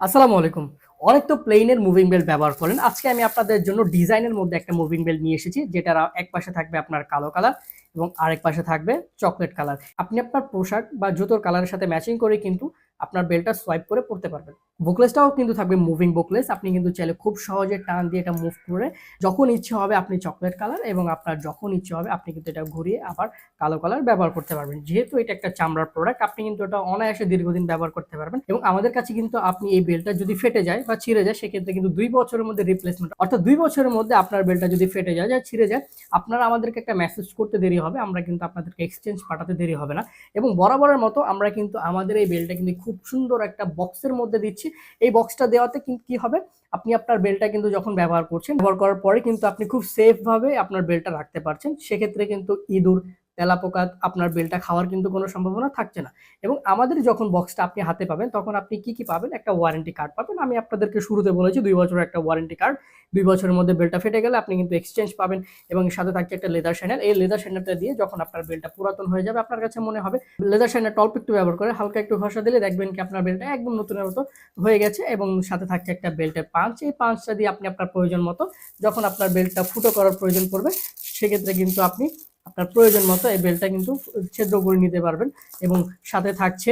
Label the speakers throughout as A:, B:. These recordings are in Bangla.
A: আসসালামু আলাইকুম। অনেক তো প্লেনের মুভিং বেল্ট ব্যবহার করেন। আজকে আমি আপনাদের জন্য ডিজাইনের মধ্যে একটা মুভিং বেল্ট নিয়ে এসেছি, যেটার এক পাশে থাকবে আপনার কালো কালার এবং আরেক পাশে থাকবে চকলেট কালার আপনি আপনার পোশাক বা জুতোর কালারের সাথে ম্যাচিং করে কিন্তু আপনার বেল্টটা সোয়াইপ করে পড়তে পারবেন। বুকলেসটাও কিন্তু থাকবে মুভিং বুকলেস আপনি কিন্তু চাইলে খুব সহজে টান দিয়ে এটা মুভ করে যখন ইচ্ছে হবে আপনি চকলেট কালার এবং আপনার যখন ইচ্ছে হবে আপনি কিন্তু এটা ঘুরিয়ে আবার কালো কালার ব্যবহার করতে পারবেন। যেহেতু এটা একটা চামড়ার প্রোডাক্ট আপনি কিন্তু এটা অনায়াসে দীর্ঘদিন ব্যবহার করতে পারবেন এবং আমাদের কাছে কিন্তু আপনি এই বেলটা যদি ফেটে যায় বা ছিঁড়ে যায়, সেক্ষেত্রে কিন্তু দুই বছরের মধ্যে রিপ্লেসমেন্ট অর্থাৎ দুই বছরের মধ্যে আপনার বেলটা যদি ফেটে যায় যা ছিঁড়ে যায়, আপনারা আমাদেরকে একটা মেসেজ করতে দেরি হবে। আমরা কিন্তু আপনাদেরকে এক্সচেঞ্জ পাঠাতে দেরি হবে না। এবং বরাবরের মতো আমরা কিন্তু আমাদের এই বেলটা কিন্তু খুব সুন্দর একটা বক্সের মধ্যে দিচ্ছি। এই বক্সটা দেওয়াতে কিন্তু কি হবে? আপনি আপনার বেলটা কিন্তু যখন ব্যবহার করছেন, ব্যবহার করার পরে কিন্তু আপনি খুব সেফভাবে আপনার বেলটা রাখতে পারছেন। সেক্ষেত্রে কিন্তু ইঁদুর তেলাপোকা, আপনার বেলটা খাওয়ার কিন্তু কোনো সম্ভাবনা থাকছে না। এবং আমাদের যখন বক্সটা আপনি হাতে পাবেন, তখন আপনি কি কি পাবেন? একটা ওয়ারেন্টি কার্ড পাবেন। আমি আপনাদেরকে শুরুতে বলেছি, দুই বছরের একটা ওয়ারেন্টি কার্ড দুই বছরের মধ্যে বেলটা ফেটে গেলে আপনি কিন্তু এক্সচেঞ্জ পাবেন এবং সাথে থাকছে একটা লেদার শ্যানেল এই লেদার শ্যানেলটা দিয়ে যখন আপনার বেলটা পুরাতন হয়ে যাবে, আপনার কাছে মনে হবে লেদার শ্যানেল অল্প একটু ব্যবহার করে, হালকা একটু ঘষা দিলে দেখবেন কি আপনার বেলটা একদম নতুনের মতো হয়ে গেছে এবং সাথে থাকছে একটা বেল্টের পাঞ্চ এই পাঞ্চটা দিয়ে আপনি আপনার প্রয়োজন মতো, যখন আপনার বেল্টটা ফুটো করার প্রয়োজন পড়বে, সেক্ষেত্রে কিন্তু আপনি আপনার প্রয়োজন মতো এই বেল্টটা কিন্তু ছেদ্র করে নিতে পারবেন এবং সাথে থাকছে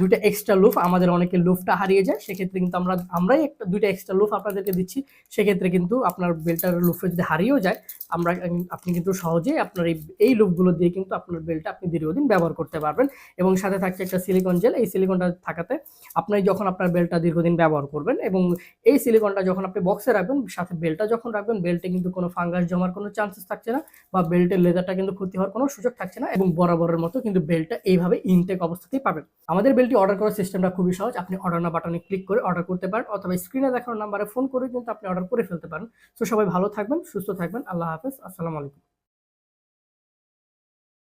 A: দুইটা এক্সট্রা লুফ আমাদের অনেকের লুফটা হারিয়ে যায়, সেক্ষেত্রে কিন্তু আমরা, আমরাই একটা, দুইটা এক্সট্রা লুফ আপনাদেরকে দিচ্ছি, সেক্ষেত্রে কিন্তু আপনার বেল্টার লুফে যদি হারিয়েও যায়, আমরা আপনি কিন্তু সহজেই আপনার এই এই লুপগুলো দিয়ে কিন্তু আপনার বেল্টটা আপনি দীর্ঘদিন ব্যবহার করতে পারবেন। এবং সাথে থাকছে একটা সিলিকন জেল এই সিলিকনটা থাকাতে আপনি যখন আপনার বেল্টটা দীর্ঘদিন ব্যবহার করবেন এবং এই সিলিকনটা যখন আপনি বক্সে রাখবেন, সাথে বেল্টটা যখন রাখবেন বেল্টে কিন্তু কোনো ফাঙ্গাস জমার কোনো চান্সেস থাকছে না বা বেল্টের লেদারটা কিন্তু ক্ষতি হওয়ার কোনো সুযোগ থাকছে না এবং বরাবরের মতো কিন্তু বেল্টটা এইভাবে ইনটেক অবস্থাতেই পাবেন। আমাদের বেল্টটি অর্ডার করার সিস্টেমটা খুবই সহজ। আপনি অর্ডার না বাটনে ক্লিক করে অর্ডার করতে পারেন অথবা স্ক্রিনে দেখানো নাম্বারে ফোন করে কিন্তু আপনি অর্ডার করে ফেলতে পারেন। তো সবাই ভালো থাকবেন, সুস্থ থাকবেন। আল্লাহ হাফেজ। আসসালামু আলাইকুম।